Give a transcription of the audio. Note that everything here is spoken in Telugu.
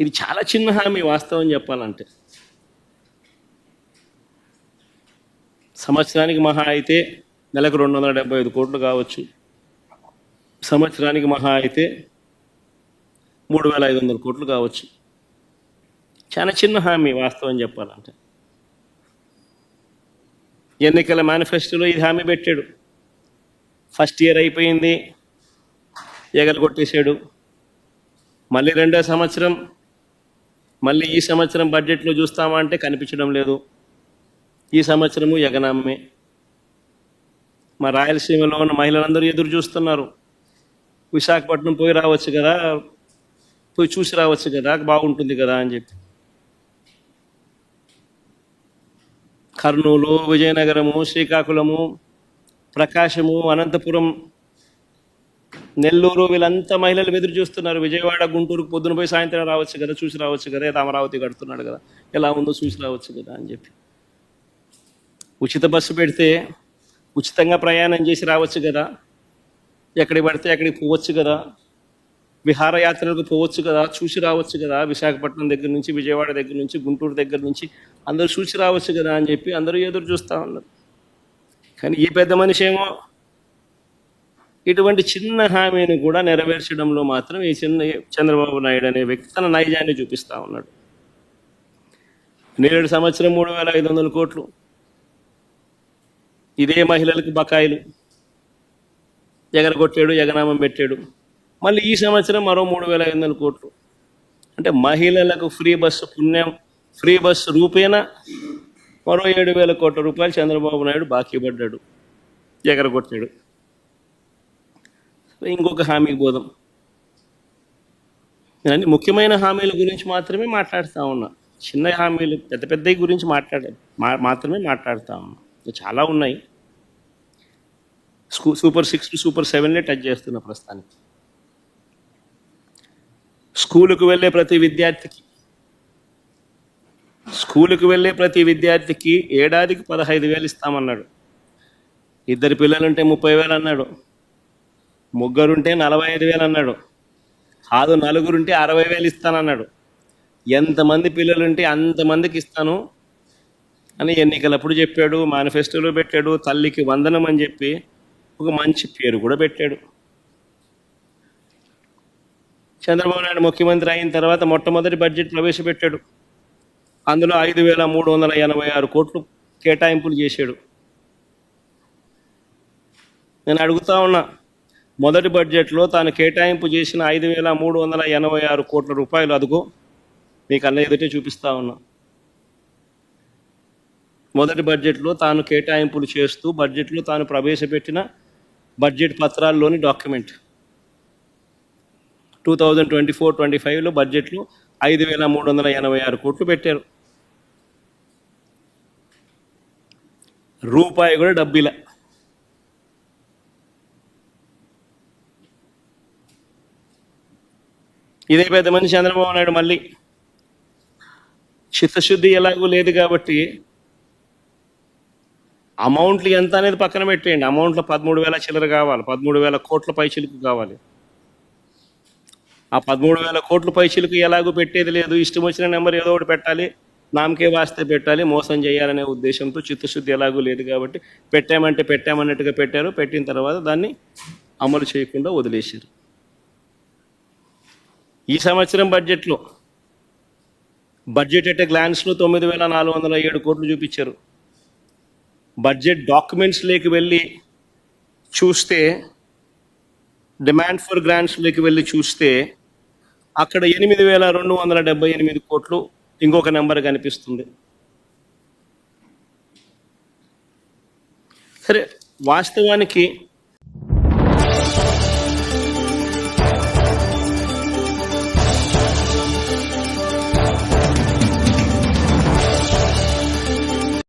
ఇది చాలా చిన్న హామీ వాస్తవం చెప్పాలంటే. సంవత్సరానికి మహా అయితే నెలకు రెండు వందల డెబ్బై ఐదు కోట్లు కావచ్చు. సంవత్సరానికి మహా అయితే మూడు వేల ఐదు వందల కోట్లు కావచ్చు. చాలా చిన్న హామీ వాస్తవం చెప్పాలంటే. ఎన్నికల మేనిఫెస్టోలో ఇది హామీ పెట్టాడు. ఫస్ట్ ఇయర్ అయిపోయింది. ఎగలు కొట్టేశాడు మళ్ళీ రెండో సంవత్సరం మళ్ళీ ఈ సంవత్సరం బడ్జెట్లో చూస్తామా అంటే కనిపించడం లేదు. ఈ సంవత్సరము ఎగనామే మా రాయలసీమలో ఉన్న మహిళలందరూ ఎదురు చూస్తున్నారు. విశాఖపట్నం పోయి రావచ్చు కదా పోయి చూసి రావచ్చు కదా బాగుంటుంది కదా అని చెప్పి. కర్నూలు విజయనగరము శ్రీకాకుళము ప్రకాశము అనంతపురం నెల్లూరు వీళ్ళంతా మహిళలు ఎదురు చూస్తున్నారు. విజయవాడ గుంటూరుకు పొద్దున పోయి సాయంత్రం రావచ్చు కదా చూసి రావచ్చు కదా ఏదో అమరావతి కడుతున్నాడు కదా ఎలా ఉందో చూసి రావచ్చు కదా అని చెప్పి. ఉచిత బస్సు పెడితే ఉచితంగా ప్రయాణం చేసి రావచ్చు కదా ఎక్కడికి పడితే అక్కడికి పోవచ్చు కదా విహారయాత్రలకు పోవచ్చు కదా చూసి రావచ్చు కదా విశాఖపట్నం దగ్గర నుంచి విజయవాడ దగ్గర నుంచి గుంటూరు దగ్గర నుంచి అందరూ చూసి రావచ్చు కదా అని చెప్పి అందరూ ఎదురు చూస్తూ ఉన్నారు. కానీ ఈ పెద్ద మనిషి ఏమో ఇటువంటి చిన్న హామీని కూడా నెరవేర్చడంలో మాత్రం ఈ చిన్న చంద్రబాబు నాయుడు అనే వ్యక్తి తన నైజాన్ని చూపిస్తా ఉన్నాడు. నేడు సంవత్సరం మూడు వేల ఐదు వందల కోట్లు. ఇదే మహిళలకు బకాయిలు. ఎగరగొట్టాడు ఎగనామం పెట్టాడు. మళ్ళీ ఈ సంవత్సరం మరో మూడు వేల ఐదు వందల కోట్లు. అంటే మహిళలకు ఫ్రీ బస్సు పుణ్యం ఫ్రీ బస్సు రూపేనా? మరో ఏడు వేల కోట్ల రూపాయలు చంద్రబాబు నాయుడు బాకీ పడ్డాడు ఎగరగొట్టాడు. ఇంకొక హామీకి పోదాం నేను ముఖ్యమైన హామీల గురించి మాత్రమే మాట్లాడుతూ ఉన్నా. చిన్న హామీలు పెద్ద పెద్దవి గురించి మాట్లాడ మా- మాత్రమే మాట్లాడుతూ ఉన్నా. చాలా ఉన్నాయి. స్కూ సూపర్ సిక్స్ టు సూపర్ సెవెన్లే టచ్ చేస్తున్న ప్రస్తుతానికి. స్కూలుకు వెళ్ళే ప్రతి విద్యార్థికి స్కూలుకు వెళ్ళే ప్రతి విద్యార్థికి ఏడాదికి పదహైదు వేలు ఇస్తామన్నాడు. ఇద్దరు పిల్లలుంటే ముప్పై వేలు అన్నాడు. ముగ్గురుంటే నలభై ఐదు వేలు అన్నాడు కాదు నలుగురుంటే అరవై వేలు ఇస్తానన్నాడు ఎంతమంది పిల్లలుంటే అంతమందికి ఇస్తాను అని ఎన్నికలప్పుడు చెప్పాడు మేనిఫెస్టోలో పెట్టాడు తల్లికి వందనం అని చెప్పి ఒక మంచి పేరు కూడా పెట్టాడు. చంద్రబాబు నాయుడు ముఖ్యమంత్రి అయిన తర్వాత మొట్టమొదటి బడ్జెట్ ప్రవేశపెట్టాడు. అందులో ఐదు వేల మూడు వందల ఎనభై ఆరు కోట్లు కేటాయింపులు చేశాడు. నేను అడుగుతా ఉన్నా మొదటి బడ్జెట్లో తాను కేటాయింపు చేసిన ఐదు వేల మూడు వందల ఎనభై ఆరు కోట్ల రూపాయలు అదుగో మీకు అన్న ఎదుటే చూపిస్తా ఉన్నా. మొదటి బడ్జెట్లో తాను కేటాయింపులు చేస్తూ బడ్జెట్లో తాను ప్రవేశపెట్టిన budget పత్రాల్లోని document. Two thousand twenty four twenty ఫైవ్లో బడ్జెట్లో ఐదు వేల మూడు వందల ఎనభై ఆరు కోట్లు పెట్టారు. రూపాయి కూడా డబ్బిలా. ఇదే పెద్ద మనిషి చంద్రబాబు నాయుడు మళ్ళీ. చిత్తశుద్ధి ఎలాగూ లేదు కాబట్టి అమౌంట్లు ఎంత అనేది పక్కన పెట్టేయండి. అమౌంట్లో పదమూడు వేల చిల్లర కావాలి. పదమూడు వేల కోట్ల పైచిలుకు కావాలి. ఆ పదమూడు వేల కోట్ల పైచిలుకు ఎలాగూ పెట్టేది లేదు. ఇష్టం వచ్చిన నెంబర్ ఏదో ఒకటి పెట్టాలి. నామకే వాస్తే పెట్టాలి. మోసం చేయాలనే ఉద్దేశంతో చిత్తశుద్ధి ఎలాగూ లేదు కాబట్టి పెట్టామంటే పెట్టామన్నట్టుగా పెట్టారు. పెట్టిన తర్వాత దాన్ని అమలు చేయకుండా వదిలేశారు. ఈ సంవత్సరం బడ్జెట్లో బడ్జెట్ అంటే గ్లాన్స్లో తొమ్మిది వేల నాలుగు వందల ఏడు కోట్లు చూపించారు. బడ్జెట్ డాక్యుమెంట్స్ లేకి వెళ్ళి చూస్తే డిమాండ్ ఫర్ గ్రాంట్స్లోకి వెళ్ళి చూస్తే అక్కడ ఎనిమిది వేల రెండు వందల డెబ్బై ఎనిమిది కోట్లు ఇంకొక నెంబర్ కనిపిస్తుంది. సరే వాస్తవానికి